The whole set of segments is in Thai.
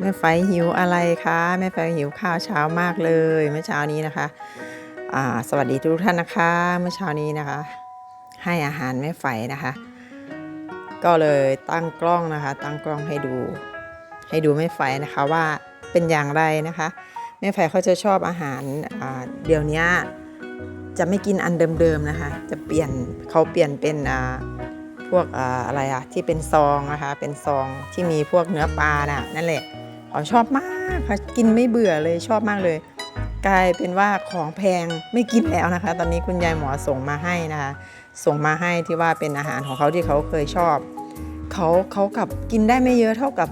แม่ไฟหิวอะไรคะแม่ไฟหิวข้าวเช้ามากเลยเมื่อเช้านี้นะคะอ่าสวัสดีทุกท่านนะคะ เมื่อเช้านี้นะคะ ให้อาหารแม่ไฟนะคะ ก็เลยตั้งกล้องนะคะ ตั้งกล้องให้ดู ให้ดูแม่ไฟนะคะว่าเป็นอย่างไรนะคะ แม่ไฟเขาจะชอบอาหารอ่าเดี๋ยวนี้จะไม่กินอันเดิมๆนะคะ จะเปลี่ยนเขาเปลี่ยนเป็นอ่าพวกอ่าอะไรอะที่เป็นซองนะคะ เป็นซองที่มีพวกเนื้อปลาน่ะนั่นแหละ เขาชอบมากค่ะกินไม่เบื่อเลยชอบมากเลย กลายเป็นว่าของแพงไม่กินแล้วนะคะ ตอนนี้คุณยายหมอส่งมาให้นะคะ ส่งมาให้ที่ว่าเป็นอาหารของเขาที่เขาเคยชอบเขาเขากับกินได้ไม่เยอะเท่ากับ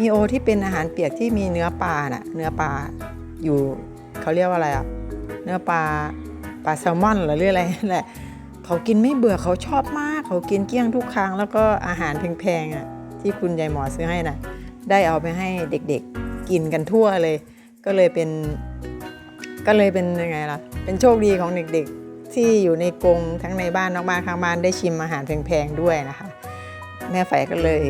มีโอที่เป็นอาหารเปียกที่มีเนื้อปลาน่ะเนื้อปลาอยู่เขาเรียกว่าอะไรอะเนื้อปลาปลาแซลมอนหรือเรื่องอะไรนั่นแหละเขากินไม่เบื่อเขาชอบมาก เขากินเกลี้ยงทุกครั้ง แล้วก็อาหารแพงๆอะที่คุณยายหมอซื้อให้น่ะ ได้เอาไปให้เด็กๆกินกันทั่วเลย ก็เลยเป็น ก็เลยเป็นยังไงล่ะ เป็นโชคดีของเด็กๆ ที่อยู่ในกรงทั้งในบ้านนอกบ้านข้างบ้านได้ชิมอาหารแพงๆด้วยนะคะ แม่ไฝก็เลย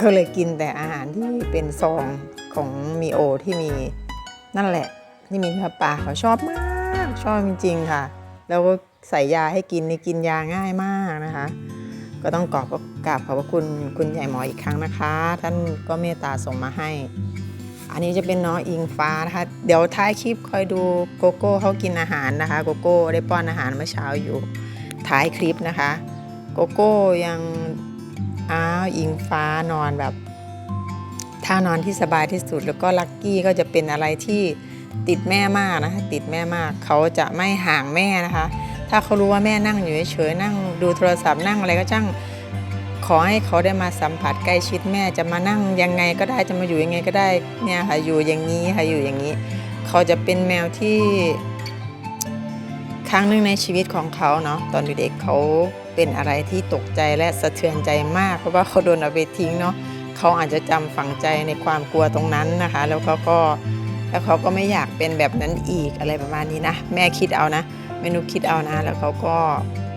ก็เลยกินแต่อาหารที่เป็นซองของมีโอที่มีนั่นแหละ ที่มีเนื้อปลาเขาชอบมาก ชอบจริงๆค่ะ แล้วก็ใส่ยาให้กินนี่กินยาง่ายมากนะคะ ก็ต้องกราบกราบขอบพระคุณคุณใหญ่หมออีกครั้งนะคะ ท่านก็เมตตาส่งมาให้ อันนี้จะเป็นน้องอิงฟ้านะคะ เดี๋ยวท้ายคลิปคอยดูโกโก้เขากินอาหารนะคะ โกโก้ได้ป้อนอาหารเมื่อเช้าอยู่ท้ายคลิปนะคะ โกโก้ยังอ้าวอิงฟ้านอนแบบท่านอนที่สบายที่สุดแล้วก็ลักกี้ก็จะเป็นอะไรที่ติดแม่มากนะคะติดแม่มากเขาจะไม่ห่างแม่นะคะ ถ้าเขารู้ว่าแม่นั่งอยู่เฉยๆนั่งดูโทรศัพท์นั่งอะไรก็ช่างขอให้เขาได้มาสัมผัสใกล้ชิดแม่จะมานั่งยังไงก็ได้จะมาอยู่ยังไงก็ได้เนี่ยค่ะอยู่อย่างนี้ค่ะอยู่อย่างนี้ เขาจะเป็นแมวที่ ครั้งหนึ่งในชีวิตของเขาเนาะตอนเด็กๆเขาเป็นอะไรที่ตกใจและสะเทือนใจมาก เพราะว่าเขาโดนเอาไปทิ้งเนาะเขาอาจจะจำฝังใจในความกลัวตรงนั้นนะคะ แล้วเขาก็ แล้วเขาก็ไม่อยากเป็นแบบนั้นอีกอะไรประมาณนี้นะ แม่คิดเอานะเมนูคิดเอานะ แล้วเขาก็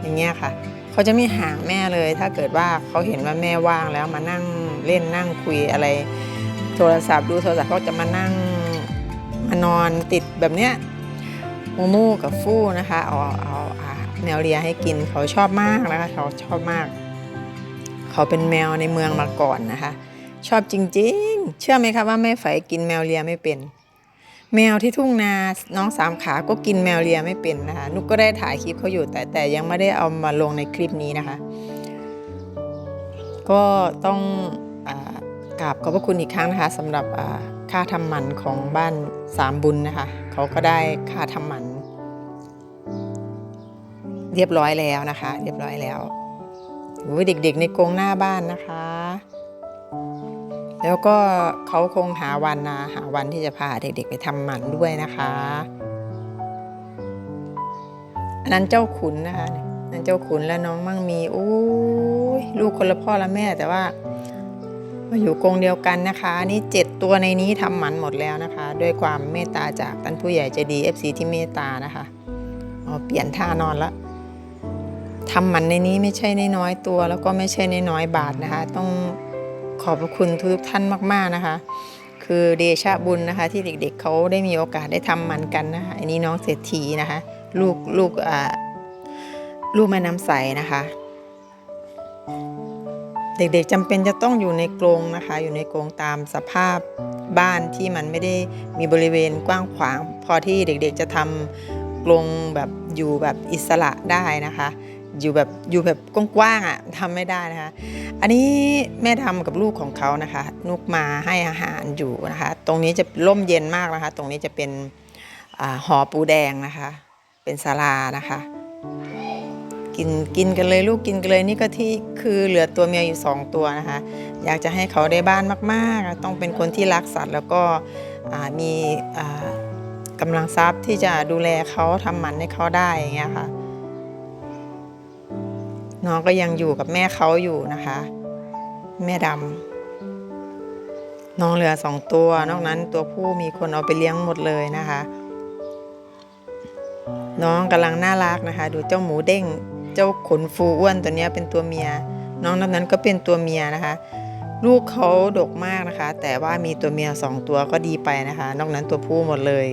อย่างเงี้ยค่ะ เขาจะไม่ห่างแม่เลย ถ้าเกิดว่าเขาเห็นว่าแม่ว่างแล้วมานั่งเล่นนั่งคุยอะไร โทรศัพท์ดูโทรศัพท์เขาจะมานั่งมานอนติดแบบเนี้ยมูมูกับฟู่นะคะเอาเอาอาแมวเลียให้กินเขาชอบมากนะคะเขาชอบมาก เขาเป็นแมวในเมืองมาก่อนนะคะ ชอบจริง ๆ เชื่อไหมคะว่าแม่ไฝกินแมวเลียไม่เป็น แมวที่ทุ่งนาน้องสามขาก็กินแมวเลียไม่เป็นนะคะนุกก็ได้ถ่ายคลิปเขาอยู่แต่แต่ยังไม่ได้เอามาลงในคลิปนี้นะคะ ก็ต้องอกราบขอบพระคุณอีกครั้งนะคะสำหรับค่าทำหมันของบ้านสามบุญนะคะเขาก็ได้ค่าทำหมัน เรียบร้อยแล้วนะคะ เรียบร้อยแล้วเด็กๆในกรงหน้าบ้านนะคะ แล้วก็เขาคงหาวันนะหาวันที่จะพาเด็กๆไปทำหมันด้วยนะคะอันนั้นเจ้าขุนนะคะนั่นเจ้าขุนและน้องมั่งมีโอ้ยลูกคนละพ่อละแม่แต่ว่ามาอยู่กรงเดียวกันนะคะ นี่เจ็ดตัวในนี้ทำหมันหมดแล้วนะคะ ด้วยความเมตตาจากท่านผู้ใหญ่ใจดี FC ที่เมตตานะคะเอ๋อเปลี่ยนท่านอนละทำหมันในนี้ไม่ใช่น้อยตัว แล้วก็ไม่ใช่น้อยบาทนะคะ ต้อง ขอบพระคุณทุกท่านมากๆนะคะ คือเดชะบุญนะคะ ที่เด็กๆเขาได้มีโอกาสได้ทำหมันกันนะคะอันนี้น้องเศรษฐีนะคะ ลูกลูกอ่าลูกแม่น้ำใสนะคะ เด็กๆจำเป็นจะต้องอยู่ในกรงนะคะ อยู่ในกรงตามสภาพบ้านที่มันไม่ได้มีบริเวณกว้างขวาง พอที่เด็กๆจะทำกรงแบบอยู่แบบอิสระได้นะคะ อยู่แบบอยู่แบบกว้างๆอะทำไม่ได้นะคะ อันนี้แม่ทำกับลูกของเขานะคะนุกมาให้อาหารอยู่นะคะ ตรงนี้จะร่มเย็นมากนะคะ ตรงนี้จะเป็นอหอปูแดงนะคะ เป็นศาลานะคะ กินกินกันเลยลูกกินกันเลยนี่ก็ที่คือเหลือตัวเมียอยู่สองตัวนะคะ อยากจะให้เขาได้บ้านมากๆ ต้องเป็นคนที่รักสัตว์แล้วก็มีกำลังทรัพย์ที่จะดูแลเขาทำหมันให้เขาได้อย่างเงี้ยค่ะ น้องก็ยังอยู่กับแม่เขาอยู่นะคะ แม่ดำน้องเหลือสองตัว นอกนั้นตัวผู้มีคนเอาไปเลี้ยงหมดเลยนะคะ น้องกำลังน่ารักนะคะ ดูเจ้าหมูเด้ง เจ้าขนฟูอ้วนตัวนี้เป็นตัวเมีย น้องนั้นนั้นก็เป็นตัวเมียนะคะ ลูกเขาดกมากนะคะ แต่ว่ามีตัวเมียสองตัวก็ดีไปนะคะ นอกนั้นตัวผู้หมดเลย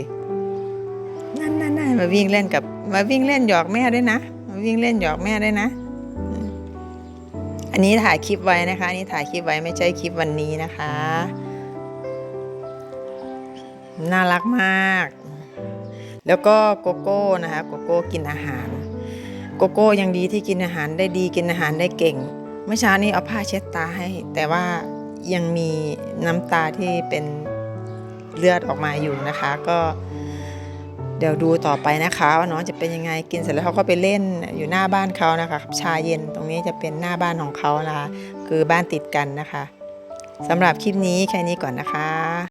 นั่นนั่นนั่นมาวิ่งเล่นกับมาวิ่งเล่นหยอกแม่ด้วยนะ มาวิ่งเล่นหยอกแม่ด้วยนะ อันนี้ถ่ายคลิปไว้นะคะอันนี้ถ่ายคลิปไว้ไม่ใช่คลิปวันนี้นะคะ น่ารักมาก แล้วก็โกโก้นะคะโกโก้กินอาหาร โกโก้ยังดีที่กินอาหารได้ดีกินอาหารได้เก่ง เมื่อเช้านี้เอาผ้าเช็ดตาให้ แต่ว่ายังมีน้ำตาที่เป็นเลือดออกมาอยู่นะคะ ก็ เดี๋ยวดูต่อไปนะคะว่าน้องจะเป็นยังไงกินเสร็จแล้วเขาก็ไปเล่นอยู่หน้าบ้านเขานะคะกับชาเย็นตรงนี้จะเป็นหน้าบ้านของเขานะคะคือบ้านติดกันนะคะสำหรับคลิปนี้แค่นี้ก่อนนะคะ